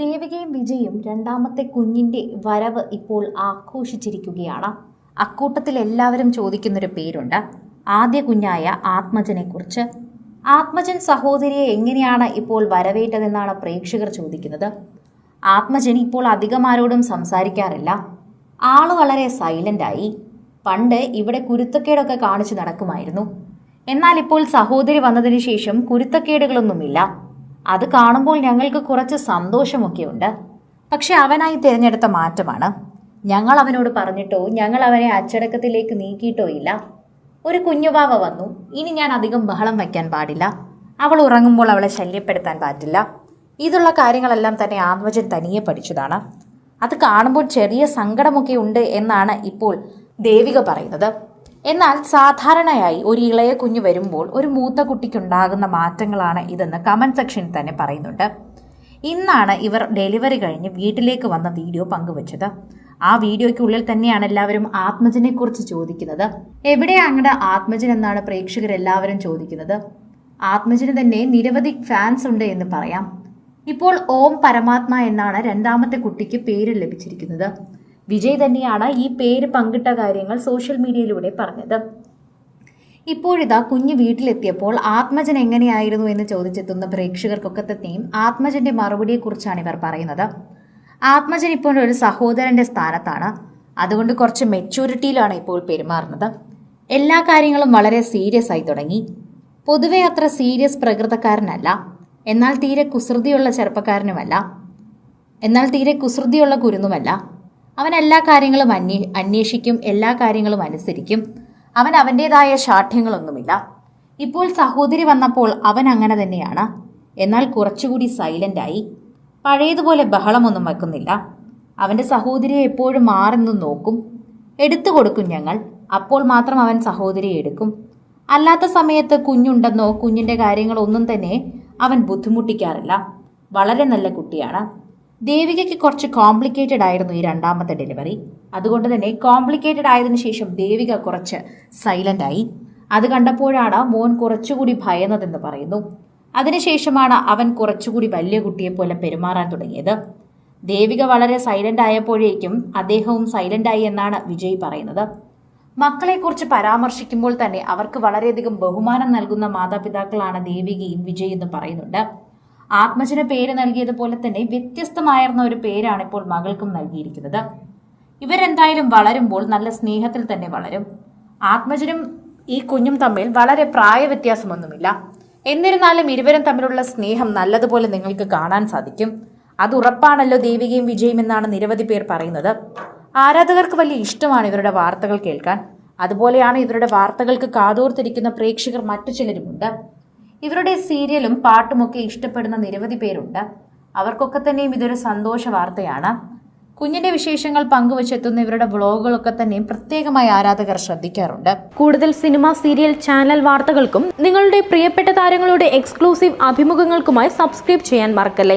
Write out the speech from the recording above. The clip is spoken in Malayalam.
ദേവികയും വിജയും രണ്ടാമത്തെ കുഞ്ഞിന്റെ വരവ് ഇപ്പോൾ ആഘോഷിച്ചിരിക്കുകയാണ്. അക്കൂട്ടത്തിൽ എല്ലാവരും ചോദിക്കുന്നൊരു പേരുണ്ട്. ആദ്യ കുഞ്ഞായ ആത്മജനെക്കുറിച്ച് ആത്മജൻ സഹോദരിയെ എങ്ങനെയാണ് ഇപ്പോൾ വരവേറ്റതെന്നാണ് പ്രേക്ഷകർ ചോദിക്കുന്നത്. ആത്മജൻ ഇപ്പോൾ അധികം ആരോടും സംസാരിക്കാറില്ല. ആൾ വളരെ സൈലന്റായി പണ്ട് ഇവിടെ കുരുത്തക്കേടൊക്കെ കാണിച്ചു നടക്കുമായിരുന്നു. എന്നാൽ ഇപ്പോൾ സഹോദരി വന്നതിന് ശേഷം കുരുത്തക്കേടുകളൊന്നുമില്ല. അത് കാണുമ്പോൾ ഞങ്ങൾക്ക് കുറച്ച് സന്തോഷമൊക്കെ ഉണ്ട് പക്ഷെ അവനായി തിരഞ്ഞെടുത്ത മാറ്റമാണ്. ഞങ്ങൾ അവനോട് പറഞ്ഞിട്ടോ ഞങ്ങൾ അവനെ അച്ചടക്കത്തിലേക്ക് നീക്കിയിട്ടോ ഇല്ല. ഒരു കുഞ്ഞുവാവ വന്നു. ഇനി ഞാൻ അധികം ബഹളം വയ്ക്കാൻ പാടില്ല. അവൾ ഉറങ്ങുമ്പോൾ അവളെ ശല്യപ്പെടുത്താൻ പറ്റില്ല ഇതുള്ള കാര്യങ്ങളെല്ലാം തന്നെ ആത്മജൻ തനിയെ പഠിച്ചതാണ്. അത് കാണുമ്പോൾ ചെറിയ സങ്കടമൊക്കെ ഉണ്ട് എന്നാണ് ഇപ്പോൾ ദേവിക പറയുന്നത്. എന്നാൽ സാധാരണയായി ഒരു ഇളയ കുഞ്ഞ് വരുമ്പോൾ ഒരു മൂത്ത കുട്ടിക്കുണ്ടാകുന്ന മാറ്റങ്ങളാണ് ഇതെന്ന് കമന്റ് സെക്ഷനിൽ തന്നെ പറയുന്നുണ്ട്. ഇന്നാണ് ഇവർ ഡെലിവറി കഴിഞ്ഞ് വീട്ടിലേക്ക് വന്ന വീഡിയോ പങ്കുവച്ചത്. ആ വീഡിയോയ്ക്കുള്ളിൽ തന്നെയാണ് എല്ലാവരും ആത്മജനെ കുറിച്ച് ചോദിക്കുന്നത്. എവിടെയാണ് ആത്മജൻ എന്നാണ് പ്രേക്ഷകർ എല്ലാവരും ചോദിക്കുന്നത്? ആത്മജന് തന്നെ നിരവധി ഫാൻസ് ഉണ്ട് എന്ന് പറയാം. ഇപ്പോൾ ഓം പരമാത്മ എന്നാണ് രണ്ടാമത്തെ കുട്ടിക്ക് പേര് ലഭിച്ചിരിക്കുന്നത്. വിജയ് തന്നെയാണ് ഈ പേര് പങ്കിട്ട കാര്യങ്ങൾ സോഷ്യൽ മീഡിയയിലൂടെ പറഞ്ഞത്. ഇപ്പോഴിതാ കുഞ്ഞ് വീട്ടിലെത്തിയപ്പോൾ ആത്മജൻ എങ്ങനെയായിരുന്നു എന്ന് ചോദിച്ചെത്തുന്ന പ്രേക്ഷകർക്കൊക്കെ തന്നെയും ആത്മജന്റെ മറുപടിയെക്കുറിച്ചാണ് ഇവർ പറയുന്നത്. ആത്മജൻ ഇപ്പോൾ ഒരു സഹോദരന്റെ സ്ഥാനത്താണ്. അതുകൊണ്ട് കുറച്ച് മെച്യൂരിറ്റിയിലാണ് ഇപ്പോൾ പെരുമാറുന്നത്. എല്ലാ കാര്യങ്ങളും വളരെ സീരിയസ് ആയി തുടങ്ങി. പൊതുവെ അത്ര സീരിയസ് പ്രകൃതക്കാരനല്ല. എന്നാൽ തീരെ കുസൃതിയുള്ള ചെറുപ്പക്കാരനുമല്ല. എന്നാൽ തീരെ കുസൃതിയുള്ള കുരുന്നുമല്ല. അവൻ എല്ലാ കാര്യങ്ങളും അന്വേ അന്വേഷിക്കും എല്ലാ കാര്യങ്ങളും അനുസരിക്കും. അവൻ അവന്റെതായ ശാഠ്യങ്ങളൊന്നുമില്ല. ഇപ്പോൾ സഹോദരി വന്നപ്പോൾ അവൻ അങ്ങനെ തന്നെയാണ്. എന്നാൽ കുറച്ചുകൂടി സൈലന്റായി പഴയതുപോലെ ബഹളമൊന്നും വെക്കുന്നില്ല. അവന്റെ സഹോദരിയെ എപ്പോഴും മാറിന്ന് നോക്കും. എടുത്തു കൊടുക്കും ഞങ്ങൾ. അപ്പോൾ മാത്രം അവൻ സഹോദരിയെ എടുക്കും. അല്ലാത്ത സമയത്ത് കുഞ്ഞുണ്ടെന്നോ കുഞ്ഞിന്റെ കാര്യങ്ങളൊന്നും തന്നെ അവൻ ബുദ്ധിമുട്ടിക്കാറില്ല. വളരെ നല്ല കുട്ടിയാണ്. ദേവികയ്ക്ക് കുറച്ച് കോംപ്ലിക്കേറ്റഡ് ആയിരുന്നു ഈ രണ്ടാമത്തെ ഡെലിവറി അതുകൊണ്ട് തന്നെ കോംപ്ലിക്കേറ്റഡ് ആയതിനു ശേഷം ദേവിക കുറച്ച് സൈലന്റ് ആയി. അത് കണ്ടപ്പോഴാണ് മോൻ കുറച്ചുകൂടി ഭയന്നതെന്ന് പറയുന്നു. അതിനുശേഷമാണ് അവൻ കുറച്ചുകൂടി വലിയ കുട്ടിയെ പോലെ പെരുമാറാൻ തുടങ്ങിയത്. ദേവിക വളരെ സൈലന്റ് ആയപ്പോഴേക്കും അദ്ദേഹവും സൈലന്റ് ആയി എന്നാണ് വിജയ് പറയുന്നത്. മക്കളെക്കുറിച്ച് പരാമർശിക്കുമ്പോൾ തന്നെ അവർക്ക് വളരെയധികം ബഹുമാനം നൽകുന്ന മാതാപിതാക്കളാണ് ദേവികയും വിജയ് എന്ന് പറയുന്നുണ്ട്. ആത്മജന് പേര് നൽകിയതുപോലെ തന്നെ വ്യത്യസ്തമായിരുന്ന ഒരു പേരാണ് ഇപ്പോൾ മകൾക്കും നൽകിയിരിക്കുന്നത്. ഇവരെന്തായാലും വളരുമ്പോൾ നല്ല സ്നേഹത്തിൽ തന്നെ വളരും. ആത്മജനും ഈ കുഞ്ഞും തമ്മിൽ വളരെ പ്രായ വ്യത്യാസമൊന്നുമില്ല എന്നിരുന്നാലും ഇരുവരും തമ്മിലുള്ള സ്നേഹം നല്ലതുപോലെ നിങ്ങൾക്ക് കാണാൻ സാധിക്കും. അത് ഉറപ്പാണല്ലോ ദേവികയും വിജയും എന്നാണ് നിരവധി പേർ പറയുന്നത്. ആരാധകർക്ക് വലിയ ഇഷ്ടമാണ് ഇവരുടെ വാർത്തകൾ കേൾക്കാൻ. അതുപോലെയാണ് ഇവരുടെ വാർത്തകൾക്ക് കാതോർത്തിരിക്കുന്ന പ്രേക്ഷകർ മറ്റു ചിലരുമുണ്ട്. ഇവരുടെ സീരിയലും പാട്ടുമൊക്കെ ഇഷ്ടപ്പെടുന്ന നിരവധി പേരുണ്ട്. അവർക്കൊക്കെ തന്നെയും ഇതൊരു സന്തോഷ വാർത്തയാണ്. കുഞ്ഞിന്റെ വിശേഷങ്ങൾ പങ്കുവച്ചെത്തുന്ന ഇവരുടെ വ്ളോഗുകളൊക്കെ തന്നെയും പ്രത്യേകമായി ആരാധകർ ശ്രദ്ധിക്കാറുണ്ട്. കൂടുതൽ സിനിമ സീരിയൽ ചാനൽ വാർത്തകൾക്കും നിങ്ങളുടെ പ്രിയപ്പെട്ട താരങ്ങളുടെ എക്സ്ക്ലൂസീവ് അഭിമുഖങ്ങൾക്കുമായി സബ്സ്ക്രൈബ് ചെയ്യാൻ മറക്കല്ലേ?